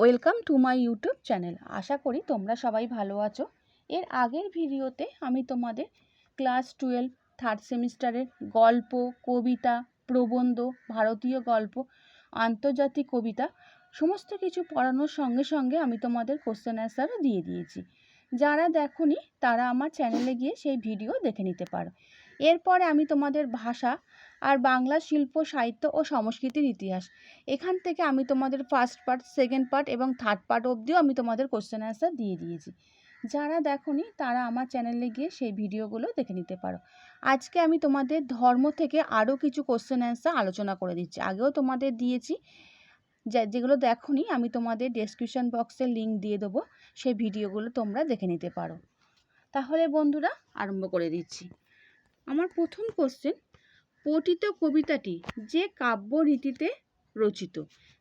Welcome to my YouTube channel. আশা করি তোমরা সবাই ভালো আছো। এর আগের ভিডিওতে আমি তোমাদের ক্লাস টুয়েলভ থার্ড সেমিস্টারের গল্প, কবিতা, প্রবন্ধ, ভারতীয় গল্প, আন্তর্জাতিক কবিতা সমস্ত কিছু পড়ানোর সঙ্গে সঙ্গে আমি তোমাদের কোশ্চেন অ্যান্সারও দিয়ে দিয়েছি। যারা দেখোনি তারা আমার চ্যানেলে গিয়ে সেই ভিডিও দেখে নিতে পারো। এরপরে আমি তোমাদের ভাষা আর বাংলা শিল্প, সাহিত্য ও সংস্কৃতির ইতিহাস। এখান থেকে আমি তোমাদের ফার্স্ট পার্ট সেকেন্ড পার্ট এবং থার্ড পার্ট অবধিও আমি তোমাদের কোশ্চেন অ্যান্সার দিয়ে দিয়েছি। যারা দেখোনি, তারা আমার চ্যানেলে গিয়ে সেই ভিডিওগুলো দেখে নিতে পারো। আজকে আমি তোমাদের ধর্ম থেকে আরও কিছু কোশ্চেন অ্যান্সার আলোচনা করে দিচ্ছি। আগেও তোমাদের দিয়েছি। যেগুলো দেখোনি, আমি তোমাদের ডেসক্রিপশন বক্সে লিঙ্ক দিয়ে দেবো। সেই ভিডিওগুলো তোমরা দেখে নিতে পারো। তাহলে বন্ধুরা, আরম্ভ করে দিচ্ছি। আমার প্রথম কোশ্চেন পঠিত কবিতাটি যে কাব্য রীতিতে রচিত।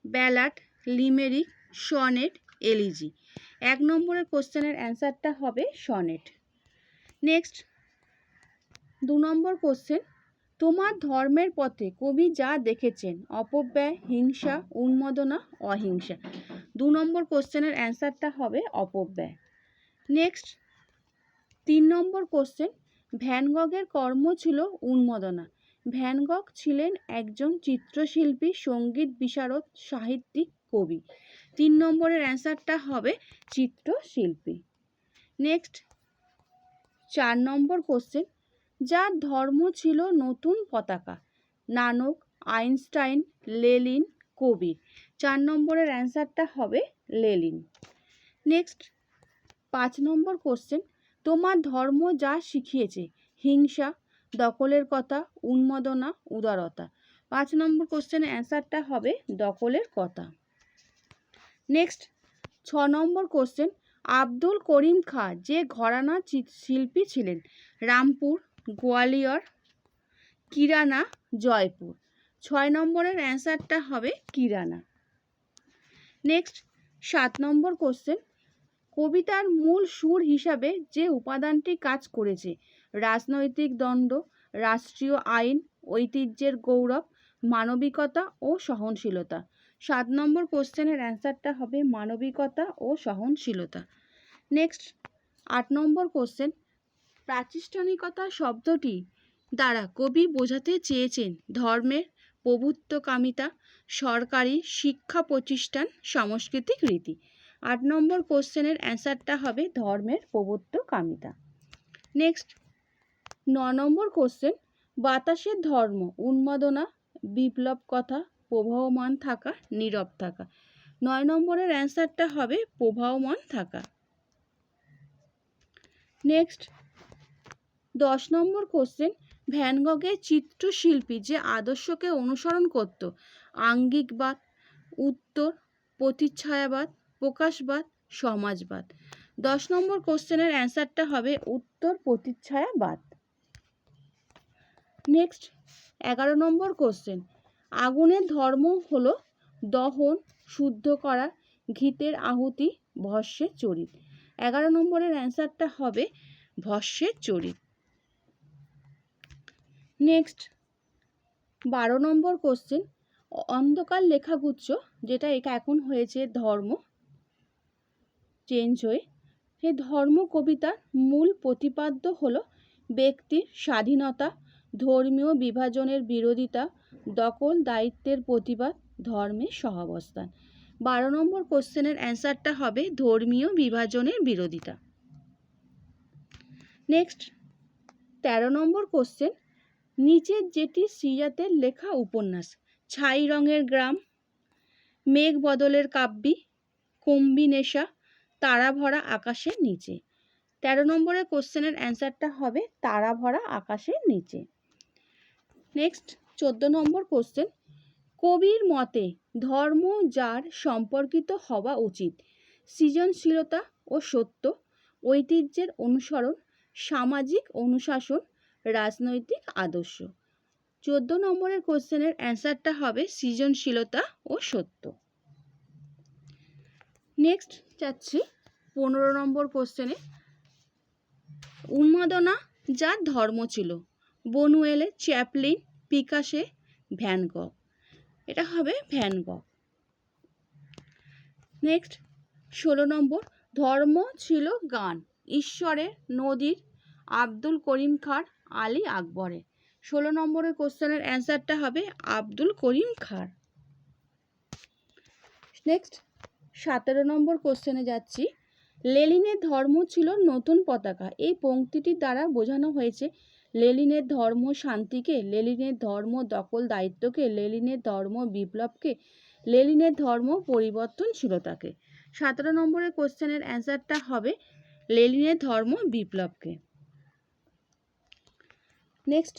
Ballad, limerick, sonnet, elegy. এক নম্বরের কোশ্চেনের অ্যান্সারটা হবে সনেট। নেক্সট দু নম্বর কোশ্চেন তোমার ধর্মের পথে কবি যা দেখেছেন, অপব্যয়, হিংসা, উন্মাদনা, অহিংসা। দু নম্বর কোশ্চেনের অ্যান্সারটা হবে অপব্যয়। নেক্সট তিন নম্বর কোশ্চেন ভ্যানগগের কর্ম ছিল উন্মাদনা। ভ্যানগগ ছিলেন একজন চিত্রশিল্পী, সংগীত বিশারদ, সাহিত্যিক, কবি। তিন নম্বরের অ্যান্সারটা হবে চিত্রশিল্পী। নেক্সট, চার নম্বর কোশ্চেন। যার ধর্ম ছিল নতুন পতাকা, নানক, আইনস্টাইন, লেলিন কবির চার নম্বরের অ্যান্সারটা হবে লেলিন। নেক্সট, পাঁচ নম্বর কোশ্চেন। তোমার ধর্ম যা শিখিয়েছে, হিংসা, দখলের কথা, উন্মাদনা, উদারতা। পাঁচ নম্বর কোশ্চেনের অ্যান্সারটা হবে দখলের কথা। নেক্সট ছ নম্বর কোশ্চেন আব্দুল করিম খাঁ, যে ঘরানা শিল্পী ছিলেন, রামপুর, গোয়ালিয়র, কিরানা, জয়পুর। ছয় নম্বরের অ্যান্সারটা হবে কিরানা। নেক্সট সাত নম্বর কোশ্চেন কবিতার মূল সুর হিসাবে যে উপাদানটি কাজ করেছে, রাজনৈতিক দ্বন্দ্ব রাষ্ট্রীয় আইন, ঐতিহ্যের গৌরব, মানবিকতা ও সহনশীলতা। সাত নম্বর কোশ্চেনের অ্যান্সারটা হবে মানবিকতা ও সহনশীলতা। নেক্সট, আট নম্বর কোশ্চেন, প্রাতিষ্ঠানিকতা শব্দটি দ্বারা কবি বোঝাতে চেয়েছেন ধর্মের প্রভুত্বকামিতা, সরকারি শিক্ষা প্রতিষ্ঠান, সাংস্কৃতিক রীতি। আট নম্বর কোশ্চেনের অ্যান্সারটা হবে ধর্মের প্রভুত্বকামিতা নেক্সট ন নম্বর কোশ্চেন, বাতাসের ধর্ম, উন্মাদনা, বিপ্লব কথা, প্রবাহমান থাকা, নীরব থাকা। নয় নম্বরের অ্যান্সারটা হবে প্রবাহমান থাকা। নেক্সট দশ নম্বর কোশ্চেন ভ্যানগগের চিত্রশিল্পী যে আদর্শকে অনুসরণ করত, আঙ্গিকবাদ, উত্তর, প্রতিচ্ছায়াবাদ প্রকাশবাদ, সমাজবাদ। দশ নম্বর কোশ্চেনের অ্যান্সারটা হবে উত্তর প্রতিচ্ছায়াবাদ। নেক্সট, এগারো নম্বর কোশ্চেন। আগুনের ধর্ম হলো দহন, শুদ্ধ করা, ঘিতের আহুতি, ভস্যের চরিত। এগারো নম্বরের অ্যান্সারটা হবে ভস্যের চরিত। নেক্সট, বারো নম্বর কোশ্চেন। অন্ধকার লেখাগুচ্ছ, যেটা এটা এখন হয়েছে ধর্ম চেঞ্জ হয়ে সেই ধর্ম কবিতার মূল প্রতিপাদ্য হলো ব্যক্তির স্বাধীনতা, ধর্মীয় বিভাজনের বিরোধিতা, দখল, দায়িত্বের প্রতিবাদ, ধর্মের সহাবস্থান। বারো নম্বর কোশ্চেনের অ্যান্সারটা হবে ধর্মীয় বিভাজনের বিরোধিতা। নেক্সট, তেরো নম্বর কোশ্চেন, নিচের যেটি শ্রীজাতের লেখা উপন্যাস, ছাই রঙের গ্রাম মেঘ বদলের কাব্যি কম্বিনেশা তারা ভরা আকাশের নিচে। তেরো নম্বরের কোশ্চেনের অ্যান্সারটা হবে তারা ভরা আকাশের নিচে। নেক্সট চোদ্দ নম্বর কোশ্চেন কবির মতে ধর্ম যার সম্পর্কিত হওয়া উচিত, সৃজনশীলতা ও সত্য, ঐতিহ্যের অনুসরণ, সামাজিক অনুশাসন, রাজনৈতিক আদর্শ। চোদ্দ নম্বরের কোশ্চেনের অ্যান্সারটা হবে সৃজনশীলতা ও সত্য। নেক্সট যাচ্ছি পনেরো নম্বর কোশ্চেনে উন্মাদনা যার ধর্ম ছিল। বনুয়েলে চ্যাপলিন, পিকাসে ভ্যানগক এটা হবে ভ্যানগক নেক্সট ষোলো নম্বর, ধর্ম ছিল গান। ঈশ্বরের নদীর আব্দুল করিম খার আলী আকবরের ষোলো নম্বরের কোশ্চেনের অ্যান্সারটা হবে আব্দুল করিম খার। নেক্সট সতেরো নম্বর কোশ্চেনে যাচ্ছি। লেলিনের ধর্ম ছিল নতুন পতাকা। এই পংক্তিটির দ্বারা বোঝানো হয়েছে, লেলিনের ধর্ম শান্তিকে, লেলিনের ধর্ম দখল দায়িত্বকে, লেলিনের ধর্ম বিপ্লবকে, লেলিনের ধর্ম পরিবর্তনশীলতাকে। সতেরো নম্বরের কোশ্চেনের অ্যান্সারটা হবে লেলিনের ধর্ম বিপ্লবকে। নেক্সট,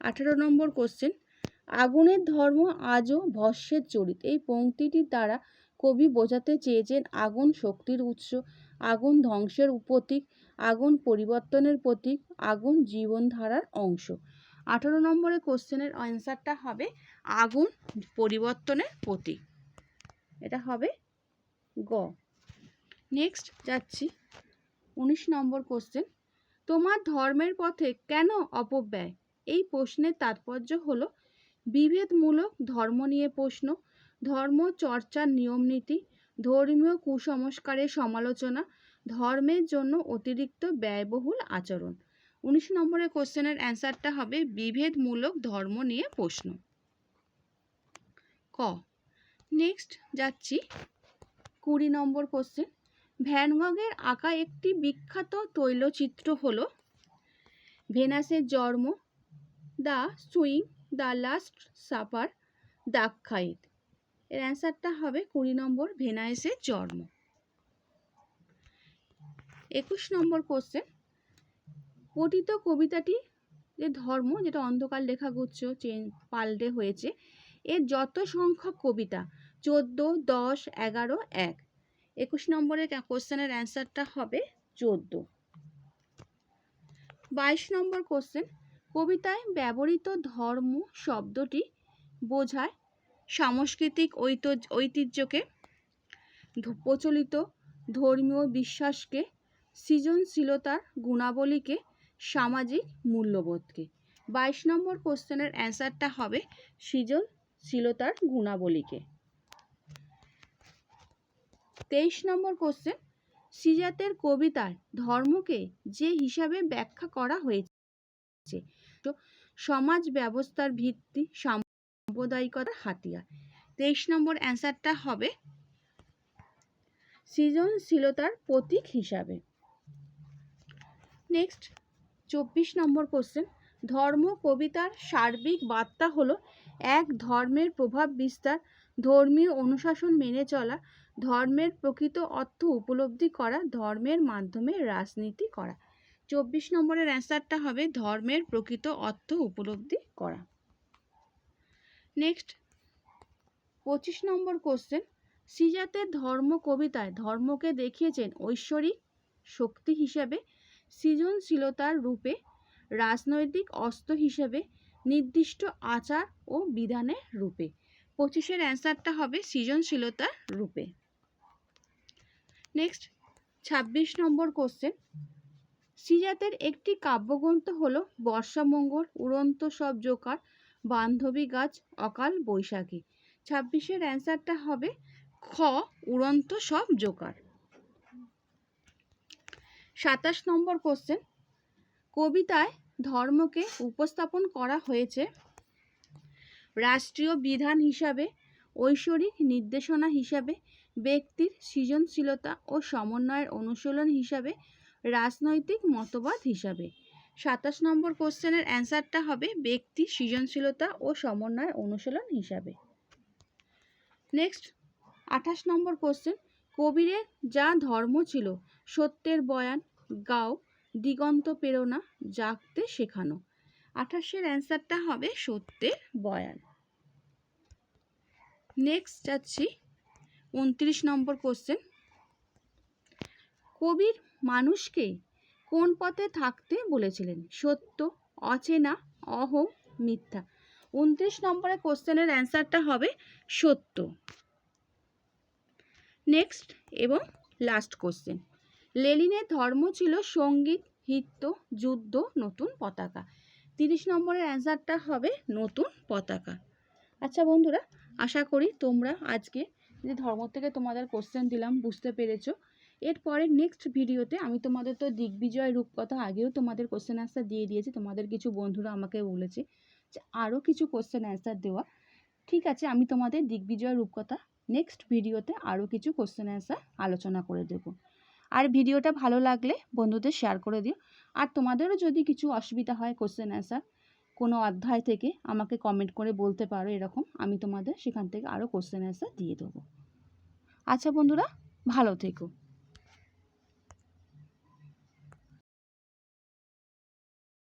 আঠেরো নম্বর কোশ্চেন, আগুনের ধর্ম আজও ভস্যের চরিত। এই পংক্তিটির দ্বারা কবি বোঝাতে চেয়েছেন আগুন শক্তির উৎস, আগুন ধ্বংসের প্রতীক, আগুন পরিবর্তনের প্রতীক, আগুন জীবনধারার অংশ। আঠারো নম্বরের কোশ্চেনের অ্যান্সারটা হবে আগুন পরিবর্তনের প্রতীক। এটা হবে গ। নেক্সট যাচ্ছি। উনিশ নম্বর কোশ্চেন। তোমার ধর্মের পথে কেন অপব্যয়? এই প্রশ্নের তাৎপর্য হলো বিভেদমূলক ধর্ম নিয়ে প্রশ্ন ধর্ম চর্চার নিয়মনীতি ধর্মীয় কুসংস্কারের সমালোচনা, ধর্মের জন্য অতিরিক্ত ব্যয়বহুল আচরণ। উনিশ নম্বরের কোশ্চেনের অ্যান্সারটা হবে বিভেদমূলক ধর্ম নিয়ে প্রশ্ন। ক, নেক্সট যাচ্ছি। কুড়ি নম্বর কোশ্চেন ভ্যানগগের আঁকা একটি বিখ্যাত তৈলচিত্র হলো ভেনাসের জন্ম, the swing, the last supper দাক্ষাইত এর অ্যান্সারটা হবে কুড়ি নম্বর ভেনাইসের জন্ম। একুশ নম্বর কোশ্চেন পঠিত কবিতাটি যে ধর্ম, যেটা অন্ধকার লেখাগুচ্ছ পাল্টে হয়েছে, এর যত সংখ্যক কবিতা, চোদ্দ, দশ, এগারো, এক। একুশ নম্বরের কোশ্চেনের অ্যান্সারটা হবে চোদ্দ। বাইশ নম্বর কোশ্চেন কবিতায় ব্যবহৃত ধর্ম শব্দটি বোঝায় সাংস্কৃতিক ঐত- ঐতিহ্যকে প্রচলিত ধর্মীয় বিশ্বাসকে, সৃজনশীলতার গুণাবলীকে, সামাজিক মূল্যবোধকে। বাইশ নম্বর কোশ্চেনের অ্যান্সারটা হবে সৃজনশীলতার গুণাবলীকে। তেইশ নম্বর কোশ্চেন, সিজাতের কবিতায় ধর্মকে যে হিসাবে ব্যাখ্যা করা হয়েছে, সমাজ ব্যবস্থার ভিত্তি সাম্প্রদায়িকতার হাতিয়ার। তেইশ নম্বর অ্যান্সারটা হবে সৃজনশীলতার প্রতীক হিসাবে। নেক্সট, চব্বিশ নম্বর কোশ্চেন। ধর্ম, কবিতার সার্বিক বার্তা হলো এক ধর্মের প্রভাব বিস্তার, ধর্মীয় অনুশাসন মেনে চলা, ধর্মের প্রকৃত অর্থ উপলব্ধি করা, ধর্মের মাধ্যমে রাজনীতি করা। চব্বিশ নম্বরের অ্যান্সারটা হবে ধর্মের প্রকৃত অর্থ উপলব্ধি করা। নেক্সট পঁচিশ নম্বর কোশ্চেন সিজাতের ধর্ম কবিতায় ধর্মকে দেখিয়েছেন ঐশ্বরিক শক্তি হিসাবে, সৃজনশীলতার রূপে, রাজনৈতিক অস্ত্র হিসেবে, নির্দিষ্ট আচার ও বিধানের রূপে। পঁচিশের অ্যান্সারটা হবে সৃজনশীলতার রূপে। নেক্সট ছাব্বিশ নম্বর কোশ্চেন সিজাতের একটি কাব্যগ্রন্থ হলো বর্ষামঙ্গল, উড়ন্ত সব জোকার বান্ধবী গাছ অকাল বৈশাখী। ছাব্বিশের অ্যান্সারটা হবে, খ, উড়ন্ত সব জোকার। সাতাশ নম্বর কোশ্চেন। কবিতায় ধর্মকে উপস্থাপন করা হয়েছে রাষ্ট্রীয় বিধান হিসাবে, ঐশ্বরিক নির্দেশনা হিসাবে, ব্যক্তির সৃজনশীলতা ও সমন্বয়ের অনুশীলন হিসাবে, রাজনৈতিক মতবাদ হিসাবে। সাতাশ নম্বর কোশ্চেনের অ্যান্সারটা হবে ব্যক্তি, সৃজনশীলতা ও সমন্বয় অনুশীলন হিসাবে। নেক্সট, আঠাশ নম্বর কোশ্চেন। কবিরের যা ধর্ম ছিল, সত্যের বয়ান, গাও, দিগন্ত প্রেরণা, জাগতে শেখানো। আঠাশের অ্যান্সারটা হবে সত্যের বয়ান। নেক্সট যাচ্ছি, উনত্রিশ নম্বর কোশ্চেন। কবির মানুষকে কোন পথে থাকতে বলেছিলেন? সত্য, অচেনা, অহং, মিথ্যা। উনত্রিশ নম্বরের কোশ্চেনের অ্যান্সারটা হবে সত্য। নেক্সট এবং লাস্ট কোশ্চেন। লেলিনের ধর্ম ছিল সংগীত হিত্য যুদ্ধ, নতুন পতাকা। তিরিশ নম্বরের অ্যান্সারটা হবে নতুন পতাকা। আচ্ছা বন্ধুরা, আশা করি তোমরা আজকে যে ধর্ম থেকে তোমাদের কোশ্চেন দিলাম বুঝতে পেরেছ। এরপরে নেক্সট ভিডিওতে আমি তোমাদের তো দিগ্বিজয় রূপকথা আগেও তোমাদের কোশ্চেন অ্যান্সার দিয়ে দিয়েছি, তোমাদের কিছু বন্ধুরা আমাকে বলেছে যে আরও কিছু কোশ্চেন অ্যান্সার দেওয়া। ঠিক আছে, আমি তোমাদের দিগ্বিজয় রূপকথা নেক্সট ভিডিওতে আরও কিছু কোশ্চেন অ্যান্সার আলোচনা করে দেব। আর ভিডিওটা ভালো লাগলে বন্ধুদের শেয়ার করে দিও। আর তোমাদেরও যদি কিছু অসুবিধা হয় কোশ্চেন অ্যান্সার কোনো অধ্যায় থেকে, আমাকে কমেন্ট করে বলতে পারো এরকম, আমি তোমাদের সেখান থেকে আরও কোশ্চেন অ্যান্সার দিয়ে দেবো। আচ্ছা বন্ধুরা, ভালো থেকো।